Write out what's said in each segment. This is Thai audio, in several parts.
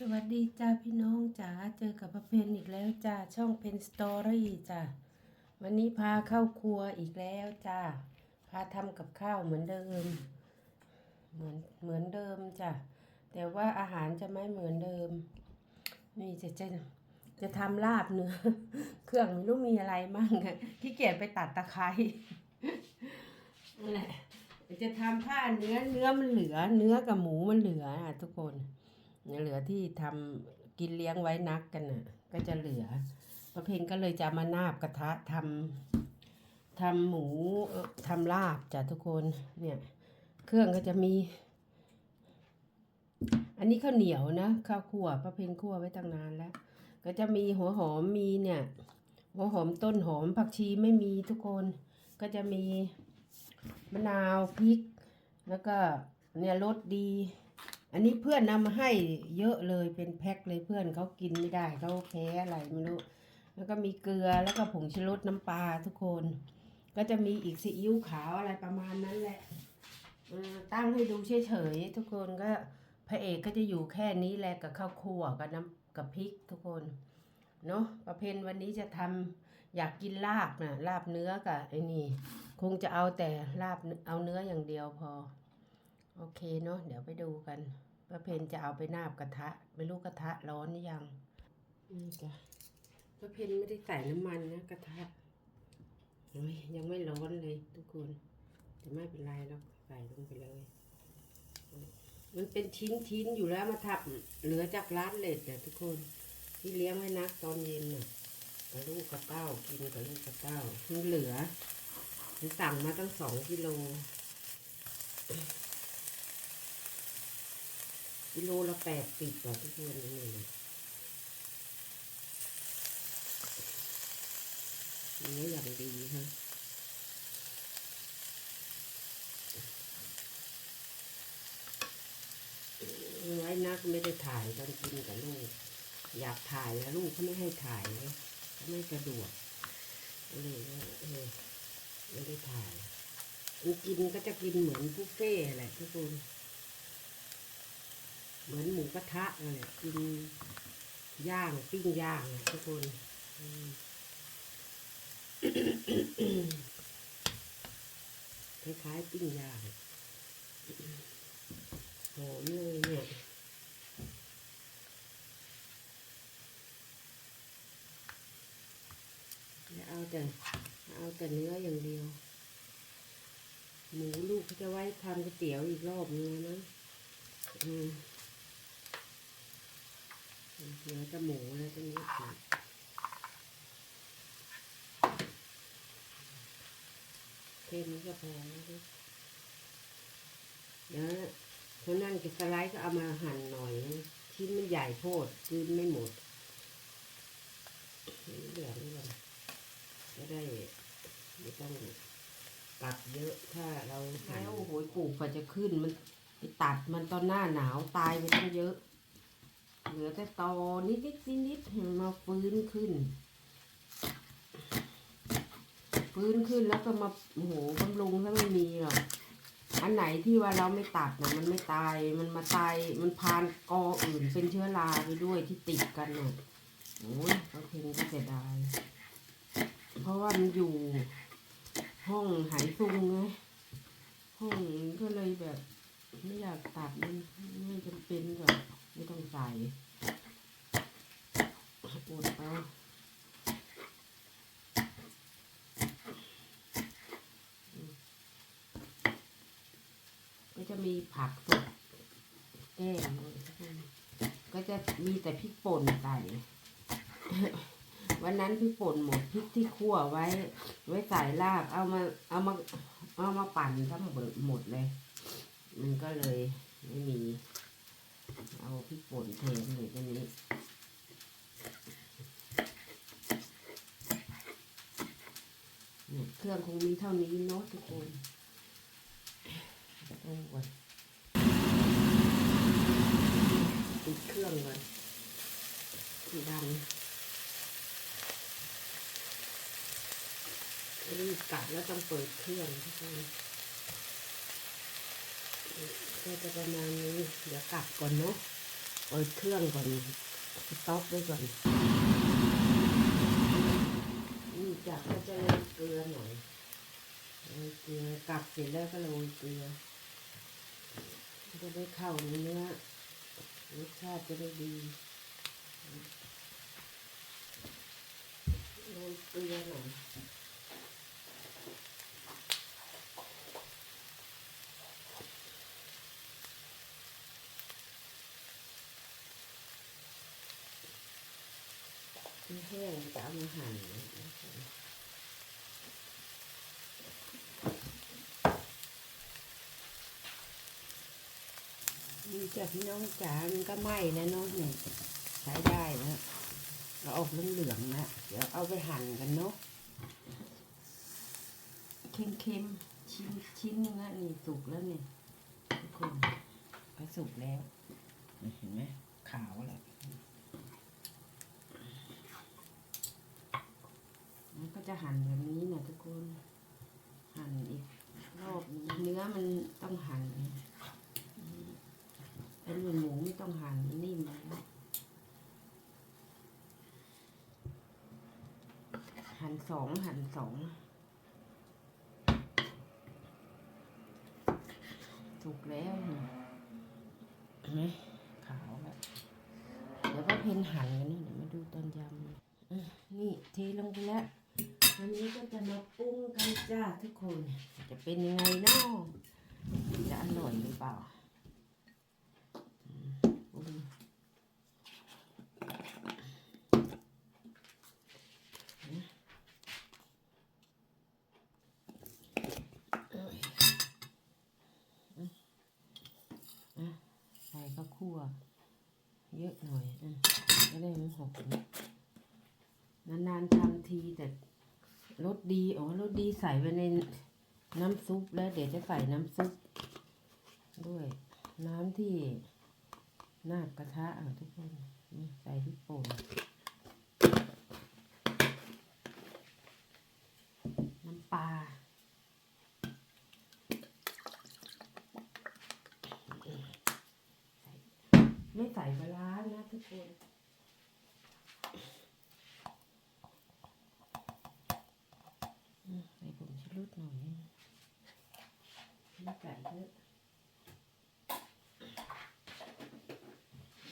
สวัสดีจ้าพี่น้องจ๋าเจอกับประเพณอีกแล้วจ้าช่องเพนสตอรี่จ้าวันนี้พาเข้าครัวอีกแล้วจ้าพาทำกับข้าวเหมือนเดิม เหมือนเหมือนเดิมจ้ะแต่ว่าอาหารจะไม่เหมือนเดิม นี่จะจะจะทำลาบเนื้อเครื่องไม่รู้มีอะไรมั่งอะขี้เกียจไปตัดตะไคร้นั่นแหละจะทำผ้าเนื้อเนื้อมันเหลือ เนื้อกับหมูมันเหลืออะทุกคน เหลือที่ทำกินเลี้ยงไว้นักกันน่ะ ก็จะเหลือประเพณก็เลยจะมานาบกระทะทำทำหมูเอ่อทำลาบจ้ะทุกคนเนี่ย เครื่องก็จะมี อันนี้ข้าวเหนียวนะข้าวคั่วประเพณคั่วไว้ตั้งนานแล้ว ก็จะมีหัวหอมมีเนี่ย หัวหอมต้นหอมผักชีไม่มีทุกคน ก็จะมีมะนาวพริก แล้วก็เนี่ยรสดี อันนี้เพื่อนนำมาให้เยอะเลยเป็นแพ็คเลยเพื่อนเขากินไม่ได้เขาแพ้อะไรไม่รู้ แล้วก็มีเกลือแล้วก็ผงชูรสน้ำปลาทุกคน ก็จะมีอีกซีอิ๊วขาวอะไรประมาณนั้นแหละตั้งให้ดูเฉยๆทุกคนก็พระเอกก็จะอยู่แค่นี้แหละกับข้าวคั่วกับน้ำกับพริกทุกคนเนาะประเพณวันนี้จะทำอยากกินลาบนะลาบเนื้อกับไอ้นี่ คงจะเอาแต่ลาบเอเอาเนื้ออย่างเดียวพอ โอเคเนาะเดี๋ยวไปดูกัน ป้าเพนจะเอาไปนาบกระทะ ไม่รู้กระทะร้อนยังนี่จ้ะป้าเพนไม่ได้ใส่น้ำมันนะกระทะยังไม่ร้อนเลยทุกคนแต่ไม่เป็นไรเราใส่ลงไปเลย มันเป็นชิ้นชิ้นอยู่แล้วมาทับเหลือจากร้านเลดเนี่ทุกคนที่เลี้ยงไว้นักตอนเย็นน่ะกับลูกกับเต้ากินกับลูกกับเต้ามันเหลือมันสั่งมาตั้งสองกิโล กิโลละแปดสิบกว่าทุกคนนี่นะเนื้ออย่างดีฮะไว้นักไม่ได้ถ่ายตอนกินกับลูก อยากถ่ายแล้วลูกเขาไม่ให้ถ่ายเลยเขาไม่สะดวกเลยเออไม่ได้ถ่ายกินก็จะกินเหมือนบุฟเฟ่แหละทุกคน เหมือนหมูกระทะนั่นแหละกินย่างปิ้งย่างอะทุกคนคล้ายๆปิ้งย่างหอมเลยเนี่ยจะเอาแต่เอาแต่เนื้ออย่างเดียว หมูลูกเขาจะไว้ทำก๋วยเตี๋ยวอีกรอบนึงนะอืม เหลือแต่หมูแล้วตรงนี้ค่ะเท่นี้ก็พอแล้วนะเดี๋ยวเขานั่งจะสไลด์ก็เอามาหั่นหน่อย ชิ้นมันใหญ่โพดกินไม่หมดเหลือนี่ก่อนจะได้ไม่ต้องตัดเยอะถ้าเราหั่นแล้วโอ้โหปลูกกว่าจะขึ้นมันไปตัดมันตอนหน้าหนาวตายไปตั้งเยอะ เหลือแต่ตอนิดนิดนิดนิดมาฟื้นขึ้น ฟื้นขึ้นแล้วก็มาโอ้โหบำรุงถ้าไม่มีหรอกอันไหนที่ว่าเราไม่ตัดนะมันไม่ตาย มันมาตาย มันพานกออื่นเป็นเชื้อราไปด้วยที่ติดกันน่ะโอ้ยก็เพลงก็เสียดาย เพราะว่ามันอยู่ห้องหายซุงไงห้องก็เลยแบบ ไม่อยากตัดมันไม่จำเป็นก็ ไม่ต้องใส่อดเอาอืมก็จะมีผักสดแก้มก็จะมีแต่พริกป่นใส่วันนั้นพริกป่นหมดพริกที่คั่วไว้ ไว้ใส่ลาบเอามาเอามาเอามาปั่นทั้งหมดหมดเลย มันก็เลยไม่มี เอาพริกป่นเทเลยตรงนี้เครื่องคงมีเท่านี้เนาะทุกคนโอ้ก่อนปิดเครื่องก่อนดังรีบกลับแล้วต้องเปิดเครื่องทุกคน ก็จะประมาณนี้ เดี๋ยวกลับก่อนเนาะเปิดเครื่องก่อนสต็อปไว้ก่อน นี่จากก็จะโรยเกลือหน่อยโรยเกลือกลับเสร็จแล้วก็โรยเกลือจะได้เข้าในเนื้อรสชาติจะได้ดีโรยเกลือหน่อยที่แห้งจะเอามาหั่นนี่จะพี่น้องจ๋ามันก็ไหม้แล้วเนาะเนี่ยใช้ได้แล้วเราออกเหลืองๆนะ เดี๋ยวเอาไปหั่นกันเนาะเค็มๆ ชิ้นชิ้นนึงนะนี่สุกแล้วเนี่ยทุกคนก็สุกแล้ว เห็นไหมขาวแล้วมันก็ จะหั่นแบบนี้นะทุกคน หั่นอีกรอบเนื้อมันต้องหั่นเป็นหมูไม่ต้องหั่นนิ่มแล้วหั่นสองหั่นสองถูกแล้วเห็นไหมขาวแบบเดี๋ยวก็เพนหั่นกันนะเดี๋ยวมาดูตอนยำนี่เทลงไปแล้ว อันนี้ก็จะมาปรุงกันจ้าทุกคน จะเป็นยังไงเนาะจะอร่อยหรือเปล่าอะใส่ข้าวคั่ว เยอะหน่อยอะจะได้ไม่หกนานๆทำทีแต่ รสดีอ๋อรสดีใส่ไปในน้ำซุปแล้วเดี๋ยวจะใส่น้ำซุปด้วย น้ำที่หน้ากระทะอะทุกคนนี่ใส่พริกป่นน้ำปลาไม่ใส่ปลาร้านะทุกคนอืมใส่ผงชูรส หน่อยนึงไม่ไก่เยอะ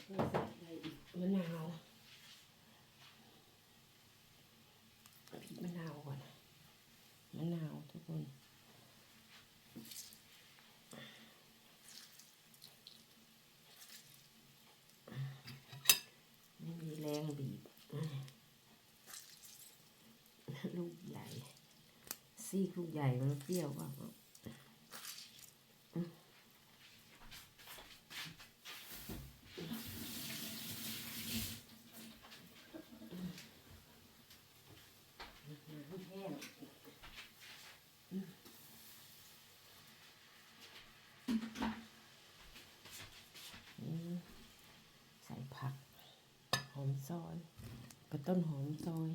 ก็ใส่อะไรอีกมะนาวพริกมะนาวก่อนมะนาวทุกคน ไม่มีแรงบีบ ลูกใหญ่ ซีกลูกใหญ่มันเปรี้ยวว่าใส่ผัก หอมซอยกับต้นหอมซอย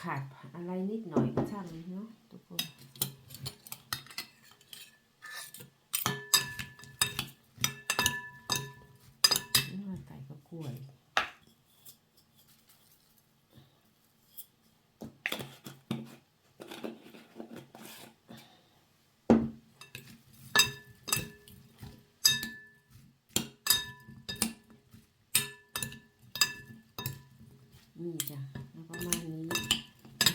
ขาดอะไรนิดหน่อยก็ช่างเนาะทุกคนนี่มาใส่ก็กล้วยนี่จ้ะแล้วประมาณนี้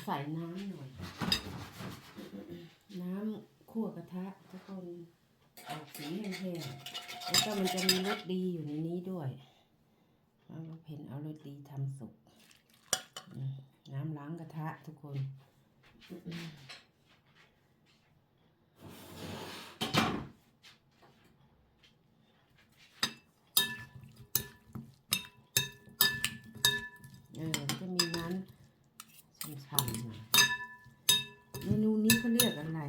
ใส่น้ำหน่อย น้ำคั่วกระทะทุกคนออกสีแห้งๆแล้วก็มันจะมีรสดีอยู่ในนี้ด้วยแล้วก็เพนเอารสดีทำสุก น้ำล้างกระทะทุกคน เาเรียกอะไร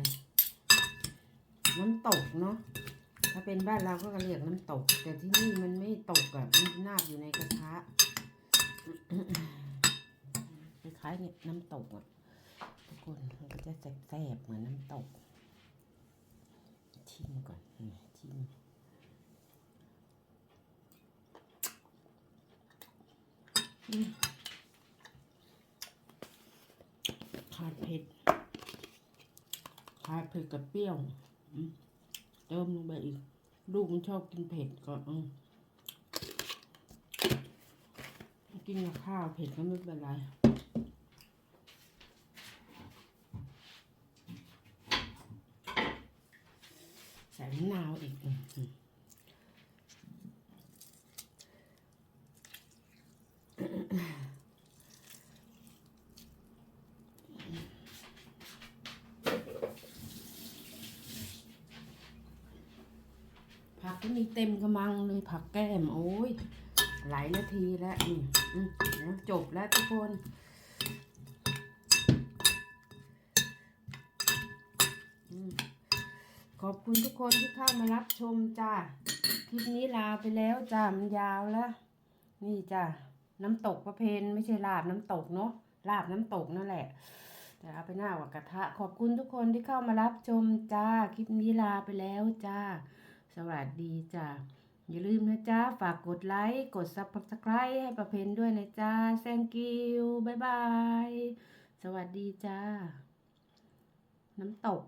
น้ำตกเนาะ ถ้าเป็นบ้านเราก็จะเรียกน้ำตก แต่ที่นี่มันไม่ตกอะมันนาบอยู่ในกระทะคล้ายๆน้ำตกอะทุกคนมันก็จะแสบๆเหมือนน้ำตก ชิมก่อนชิมอืม ผ็ดกับเปรี้ยวเติมลงไปอีก ลูกมันชอบกินเผ็ดก็อืกินกับข้าวเผ็ดก็ไม่เป็นไรใส่มะนาวอีกอืมอืม ผักก็มีเต็มกระมังเลยผักแก้มโอ้ยหลายนาทีแล้วนี่จบแล้วทุกคนขอบคุณทุกคนที่เข้ามารับชมจ้าคลิปนี้ลาไปแล้วจ้ามันยาวแล้วนี่จ้าน้ำตกประเพณไม่ใช่ลาบน้ำตกเนาะลาบน้ำตกนั่นแหละแต่เอาไปหน้าว่ากระทะ ขอบคุณทุกคนที่เข้ามารับชมจ้าคลิปนี้ลาไปแล้วจ้า วัสดีจ้าอย่าลืมนะจ๊ะ ฝากกดไลค์ กด subscribe ให้ประเพณด้วยนะจ๊ะแซงกิวบายบาย สวัสดีจ้า น้ำตก